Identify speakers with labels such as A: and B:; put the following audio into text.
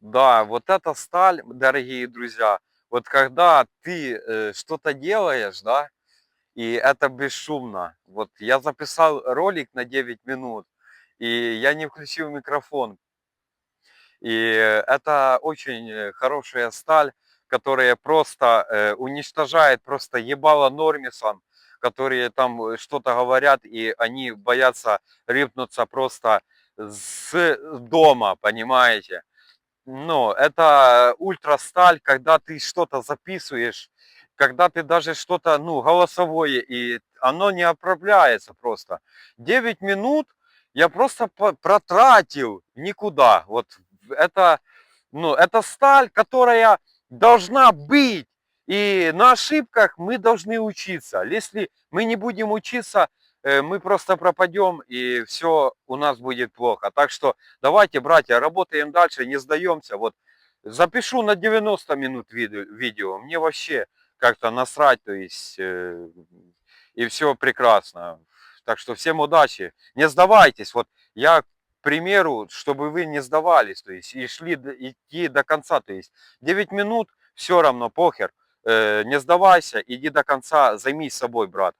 A: Да, вот эта сталь, дорогие друзья, вот когда ты э, что-то делаешь, да, и это бесшумно. Вот я записал ролик на 9 минут, и я не включил микрофон. И это очень э, хорошая сталь, которая просто э, уничтожает просто ебало нормисам, которые там э, что-то говорят, и они боятся рипнуться просто с дома, понимаете? Ну, это ультрасталь, когда ты что-то записываешь, когда ты даже что-то, ну, голосовое, и оно не оправляется просто. 9 минут я просто протратил никуда. Вот это, ну, это сталь, которая должна быть. И на ошибках мы должны учиться. Если мы не будем учиться, э, мы просто пропадем, и все у нас будет плохо. Так что давайте, братья, работаем дальше, не сдаемся. Вот запишу на 90 минут видео, мне вообще как-то насрать, то есть, э, и все прекрасно. Так что всем удачи, не сдавайтесь. Вот я, примеру, чтобы вы не сдавались, то есть, и шли идти до конца, то есть, 9 минут, все равно, похер, Э, не сдавайся, иди до конца, займись собой, брат.